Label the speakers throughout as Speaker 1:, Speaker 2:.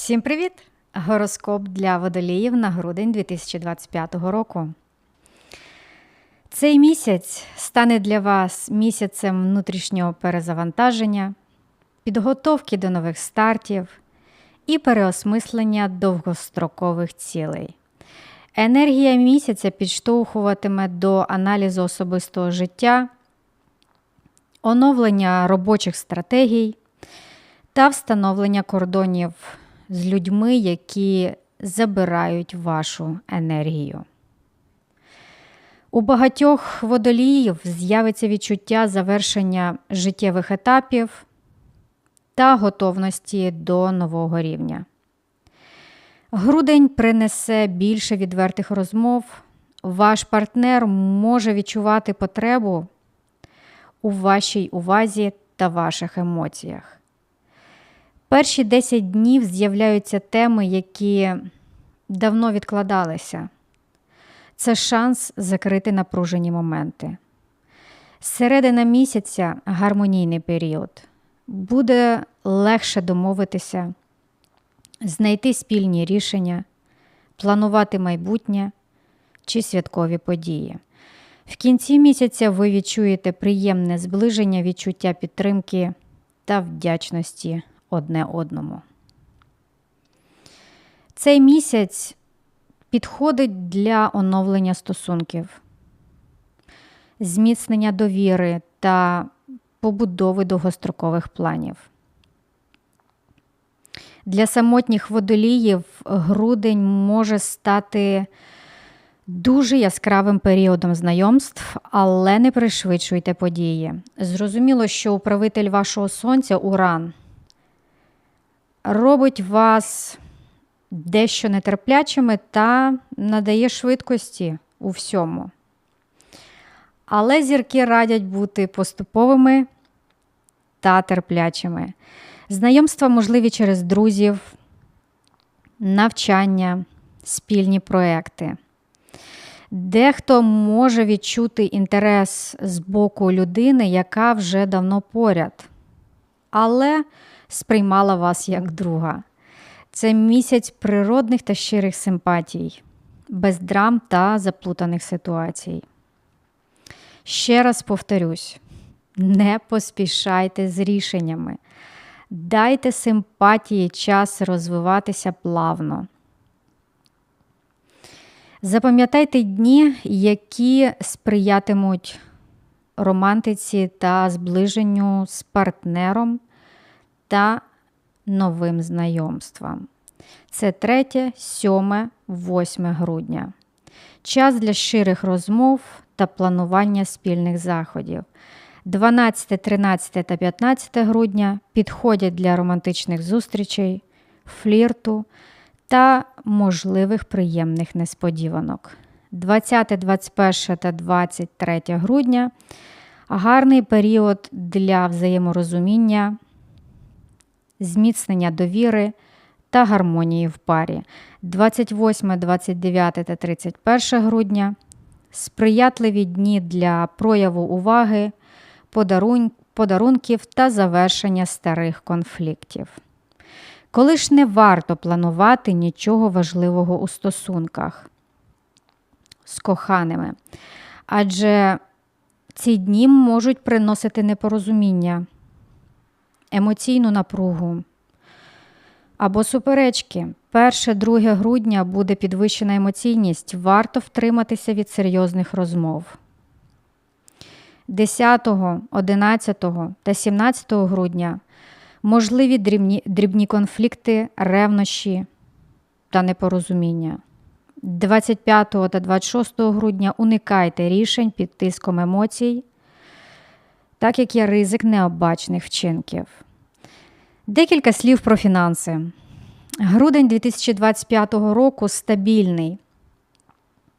Speaker 1: Всім привіт! Гороскоп для водоліїв на грудень 2025 року. Цей місяць стане для вас місяцем внутрішнього перезавантаження, підготовки до нових стартів і переосмислення довгострокових цілей. Енергія місяця підштовхуватиме до аналізу особистого життя, оновлення робочих стратегій та встановлення кордонів з людьми, які забирають вашу енергію. У багатьох водоліїв з'явиться відчуття завершення життєвих етапів та готовності до нового рівня. Грудень принесе більше відвертих розмов. Ваш партнер може відчувати потребу у вашій увазі та ваших емоціях. Перші 10 днів з'являються теми, які давно відкладалися. Це шанс закрити напружені моменти. Середина місяця гармонійний період. Буде легше домовитися, знайти спільні рішення, планувати майбутнє чи святкові події. В кінці місяця ви відчуєте приємне зближення відчуття підтримки та вдячності одне одному. Цей місяць підходить для оновлення стосунків, зміцнення довіри та побудови довгострокових планів. Для самотніх водоліїв грудень може стати дуже яскравим періодом знайомств, але не пришвидшуйте події. Зрозуміло, що управитель вашого сонця Уран робить вас дещо нетерплячими та надає швидкості у всьому. Але зірки радять бути поступовими та терплячими. Знайомства можливі через друзів, навчання, спільні проекти. Дехто може відчути інтерес з боку людини, яка вже давно поряд, але сприймала вас як друга. Це місяць природних та щирих симпатій, без драм та заплутаних ситуацій. Ще раз повторюсь: не поспішайте з рішеннями. Дайте симпатії час розвиватися плавно. Запам'ятайте дні, які сприятимуть романтиці та зближенню з партнером та новим знайомствам. Це 3, 7, 8 грудня. Час для щирих розмов та планування спільних заходів. 12, 13 та 15 грудня підходять для романтичних зустрічей, флірту та можливих приємних несподіванок. 20, 21 та 23 грудня гарний період для взаєморозуміння, зміцнення довіри та гармонії в парі. 28, 29 та 31 грудня сприятливі дні для прояву уваги, подарунків та завершення старих конфліктів. Коли ж не варто планувати нічого важливого у стосунках з коханими, адже ці дні можуть приносити непорозуміння, емоційну напругу або суперечки. 1-2 грудня буде підвищена емоційність, варто втриматися від серйозних розмов. 10, 11 та 17 грудня можливі дрібні, дрібні конфлікти, ревнощі та непорозуміння. 25 та 26 грудня уникайте рішень під тиском емоцій, так як є ризик необачних вчинків. Декілька слів про фінанси. Грудень 2025 року стабільний.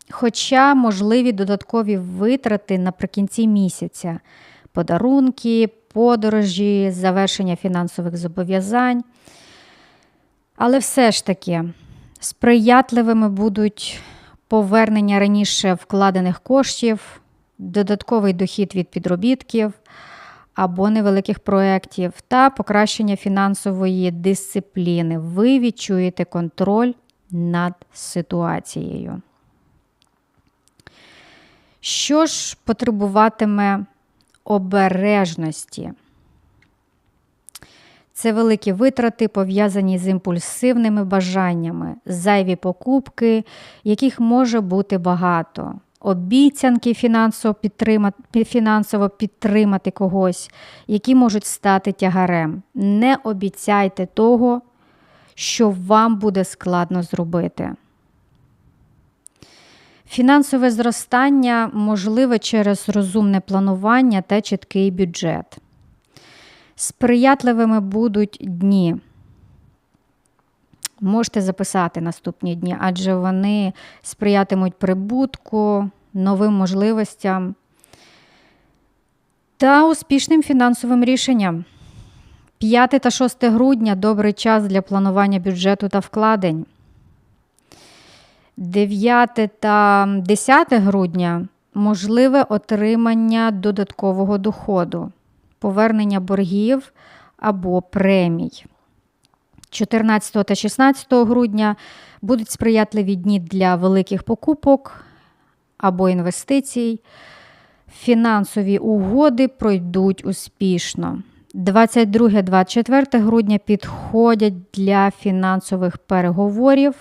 Speaker 1: Хоча можливі додаткові витрати наприкінці місяця, подарунки, подорожі, завершення фінансових зобов'язань. Але все ж таки сприятливими будуть повернення раніше вкладених коштів, додатковий дохід від підробітків або невеликих проєктів та покращення фінансової дисципліни. Ви відчуєте контроль над ситуацією. Що ж потребуватиме обережності? Це великі витрати, пов'язані з імпульсивними бажаннями, зайві покупки, яких може бути багато, обіцянки фінансово підтримати, фінансово підтримати когось, які можуть стати тягарем. Не обіцяйте того, що вам буде складно зробити. Фінансове зростання можливе через розумне планування та чіткий бюджет. Сприятливими будуть дні. Можете записати наступні дні, адже вони сприятимуть прибутку, новим можливостям та успішним фінансовим рішенням. 5 та 6 грудня добрий час для планування бюджету та вкладень. 9 та 10 грудня можливе отримання додаткового доходу, повернення боргів або премій. 14 та 16 грудня будуть сприятливі дні для великих покупок або інвестицій. Фінансові угоди пройдуть успішно. 22-24 грудня підходять для фінансових переговорів,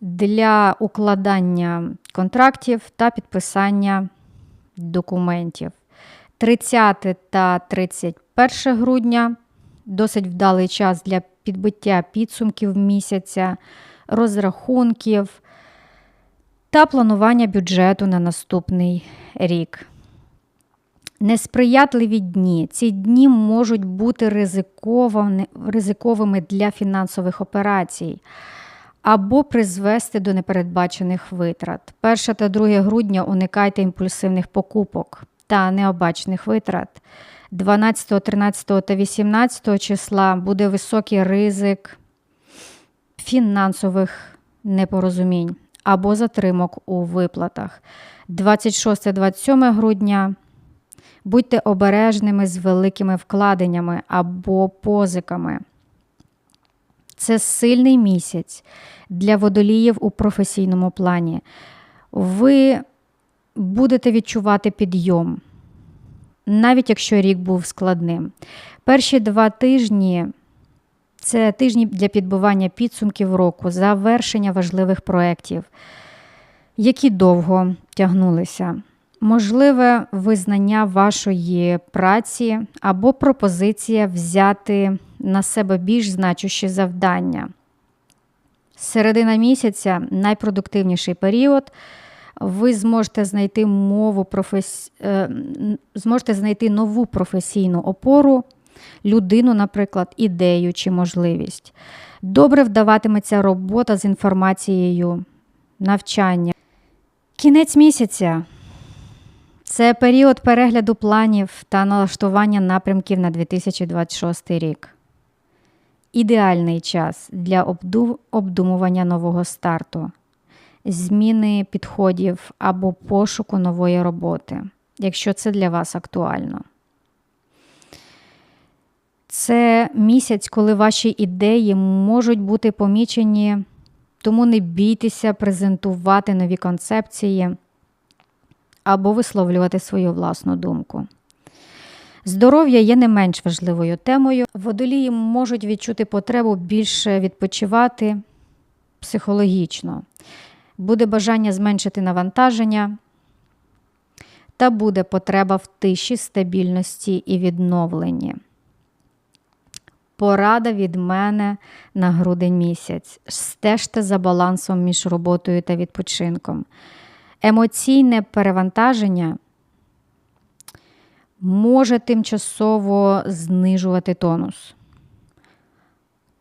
Speaker 1: для укладання контрактів та підписання документів. 30 та 31 грудня досить вдалий час для підбиття підсумків місяця, розрахунків та планування бюджету на наступний рік. Несприятливі дні. Ці дні можуть бути ризиковими для фінансових операцій або призвести до непередбачених витрат. 1 та 2 грудня уникайте імпульсивних покупок та необачних витрат. 12, 13 та 18 числа буде високий ризик фінансових непорозумінь або затримок у виплатах. 26-27 грудня будьте обережними з великими вкладеннями або позиками. Це сильний місяць для водоліїв у професійному плані. Ви будете відчувати підйом, навіть якщо рік був складним. Перші два тижні це тижні для підбивання підсумків року, завершення важливих проєктів, які довго тягнулися. Можливе визнання вашої праці або пропозиція взяти на себе більш значущі завдання. Середина місяця найпродуктивніший період. Ви зможете знайти мову професі... Е, зможете знайти нову професійну опору, людину, наприклад, ідею чи можливість. Добре вдаватиметься робота з інформацією, навчання. Кінець місяця. Це період перегляду планів та налаштування напрямків на 2026 рік. Ідеальний час для обдумування нового старту, зміни підходів або пошуку нової роботи, якщо це для вас актуально. Це місяць, коли ваші ідеї можуть бути помічені, тому не бійтеся презентувати нові концепції або висловлювати свою власну думку. Здоров'я є не менш важливою темою. Водолії можуть відчути потребу більше відпочивати психологічно, буде бажання зменшити навантаження, та буде потреба в тиші, стабільності і відновленні. Порада від мене на грудень місяць. Стежте за балансом між роботою та відпочинком. Емоційне перевантаження може тимчасово знижувати тонус.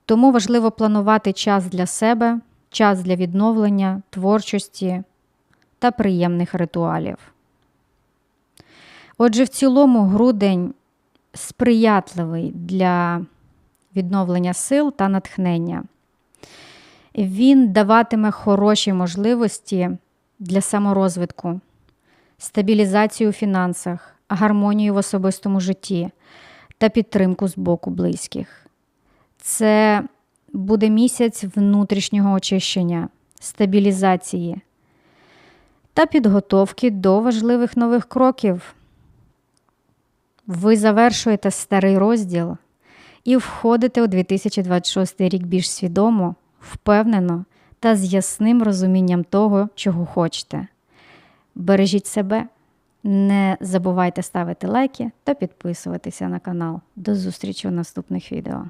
Speaker 1: Тому важливо планувати час для себе, час для відновлення, творчості та приємних ритуалів. Отже, в цілому грудень сприятливий для відновлення сил та натхнення. Він даватиме хороші можливості для саморозвитку, стабілізацію у фінансах, гармонію в особистому житті та підтримку з боку близьких. Це буде місяць внутрішнього очищення, стабілізації та підготовки до важливих нових кроків. Ви завершуєте старий розділ і входите у 2026 рік більш свідомо, впевнено та з ясним розумінням того, чого хочете. Бережіть себе, не забувайте ставити лайки та підписуватися на канал. До зустрічі у наступних відео.